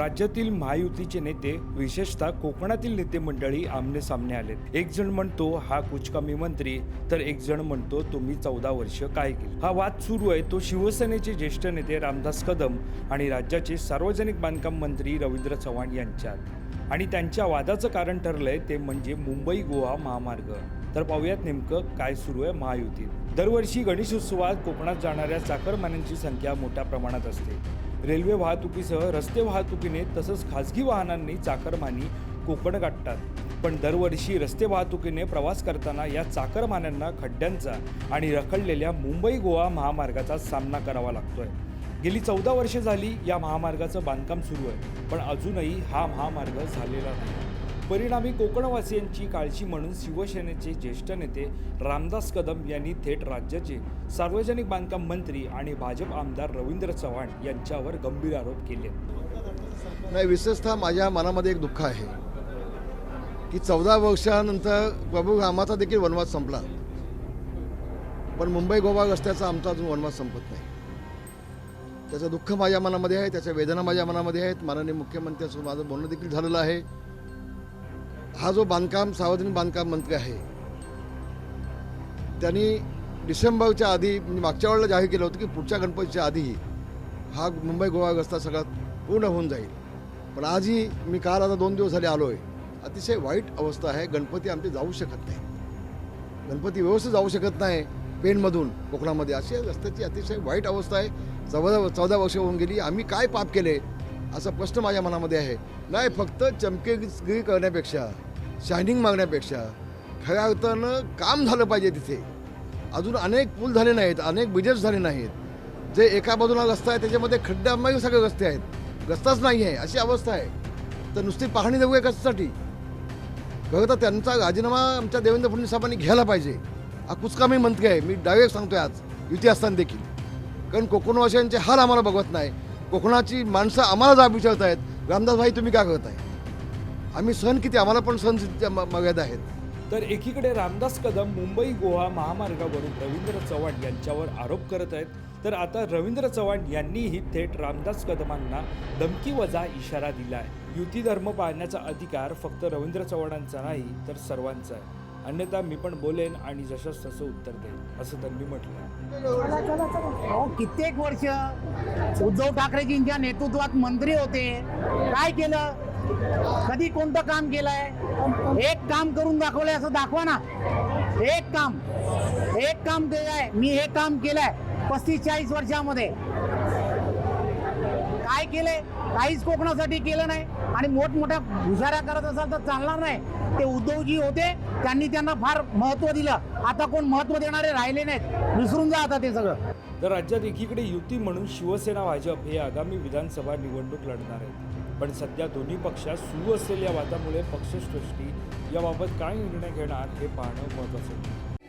राज्यातील महायुतीचे नेते विशेषतः कोकणातील नेते मंडळी आमने सामने आलेत. एक जण म्हणतो हा कुचकामी मंत्री. तर एक जण म्हणतो तुम्ही चौदा वर्ष काय केले? हा वाद सुरू आहे. तो शिवसेनेचे ज्येष्ठ नेते रामदास कदम आणि राज्याचे सार्वजनिक बांधकाम मंत्री रवींद्र चव्हाण यांच्यात. आणि त्यांच्या वादाचं कारण ठरलंय ते म्हणजे मुंबई गोवा महामार्ग. तर पाहूयात नेमकं काय सुरू आहे महायुतीत. दरवर्षी गणेशोत्सवात कोकणात जाणाऱ्या चाकरमान्यांची संख्या मोठ्या प्रमाणात असते. रेल्वे वाहतुकीसह रस्ते वाहतुकीने तसंच खाजगी वाहनांनी चाकरमानी कोकण गाठतात. पण दरवर्षी रस्ते वाहतुकीने प्रवास करताना या चाकरमान्यांना खड्ड्यांचा आणि रखडलेल्या मुंबई गोवा महामार्गाचा सामना करावा लागतोय. गेली चौदा वर्षे झाली या महामार्गाचं बांधकाम सुरू आहे पण अजूनही हा महामार्ग झालेला नाही. परिणामी कोकणवासियांची काळजी म्हणून शिवसेनेचे ज्येष्ठ नेते रामदास कदम यांनी थेट राज्याचे सार्वजनिक बांधकाम मंत्री आणि भाजप आमदार रवींद्र चव्हाण यांच्यावर गंभीर आरोप केले. नाही विशेषतः माझ्या मनामध्ये एक दुःख आहे की चौदा वर्षानंतर प्रभू रामाचा देखील वनवास संपला. पण मुंबई गोवा रस्त्याचा आमचा अजून वनवास संपत नाही. त्याचं दुःख माझ्या मनामध्ये आहे त्याच्या वेदना माझ्या मनामध्ये आहेत. माननीय मुख्यमंत्र्यांसोबत माझं बोलणं देखील झालेलं आहे. हा जो बांधकाम सार्वजनिक बांधकाम मंत्री आहे त्यांनी डिसेंबरच्या आधी म्हणजे मागच्या वेळेला जाहीर केलं होतं की पुढच्या गणपतीच्या आधी हा मुंबई गोवा रस्ता सगळा पूर्ण होऊन जाईल. पण आजही मी काल आता दोन दिवस झाले आलो आहे अतिशय वाईट अवस्था आहे. गणपती आमचे जाऊ शकत नाही. गणपती व्यवस्थित जाऊ शकत नाही पेनमधून कोकणामध्ये. अशी रस्त्याची अतिशय वाईट अवस्था आहे. चौदा चौदा वर्ष होऊन गेली. आम्ही काय पाप केले? असा प्रश्न माझ्या मनामध्ये आहे. नाही फक्त चमकेगिरी करण्यापेक्षा शायनिंग मागण्यापेक्षा खऱ्या अर्थानं काम झालं पाहिजे तिथे. अजून अनेक पूल झाले नाहीत अनेक ब्रिजेस झाले नाहीत. जे एका बाजूला रस्ता आहे त्याच्यामध्ये खड्ड्यामागे सगळे रस्ते आहेत. रस्ताच नाही आहे अशी अवस्था आहे. तर नुसती पाहणी देऊ आहे कशासाठी? खरं तर त्यांचा राजीनामा आमच्या देवेंद्र फडणवीस साहेबांनी घ्यायला पाहिजे. हा कुचकामी मंत्री आहे. मी डायरेक्ट सांगतोय आज. युती असताना देखील. कारण कोकणवासियांचे हाल आम्हाला बघत नाही. कोकणाची माणसं आम्हाला जाब विचारत आहेत रामदास भाई तुम्ही काय करताय? आम्ही सण किती आम्हाला पण सण मर्यादा आहेत. तर एकीकडे रामदास कदम मुंबई गोवा महामार्गावरून रवींद्र चव्हाण यांच्यावर आरोप करत आहेत. तर आता रवींद्र चव्हाण यांनीही थेट रामदास कदमांना धमकी वजा इशारा दिला आहे युती धर्म पाळण्याचा अधिकार फक्त रवींद्र चव्हाणांचा नाही तर सर्वांचा आहे. अन्यथा मी पण बोलेन आणि जसंच तसं उत्तर देईन. असं त्यांनी म्हटलं अहो कित्येक वर्ष उद्धव ठाकरेजींच्या नेतृत्वात मंत्री होते. काय केलं? कधी कोणतं काम केलंय? एक काम करून दाखवलंय असं दाखवा ना. एक काम. एक काम केलंय. मी हे काम केलंय पस्तीस चाळीस वर्षामध्ये. काय केलंय? काहीच कोकणासाठी केलं नाही. आणि मोठमोठ्या घुसाऱ्या करत असाल तर चालणार नाही. ते उद्धवजी होते. त्यांनी त्यांना फार महत्त्व दिलं. आता कोण महत्त्व देणारे राहिले नाहीत. विसरून जा आता ते सगळं. तर राज्यात एकीकडे युती म्हणून शिवसेना भाजप हे आगामी विधानसभा निवडणूक लढणार आहेत. पण सध्या दोन्ही पक्षात सुरू असलेल्या वादामुळे पक्षसृष्टी याबाबत काय निर्णय घेणार हे पाहणं महत्त्वाचं आहे.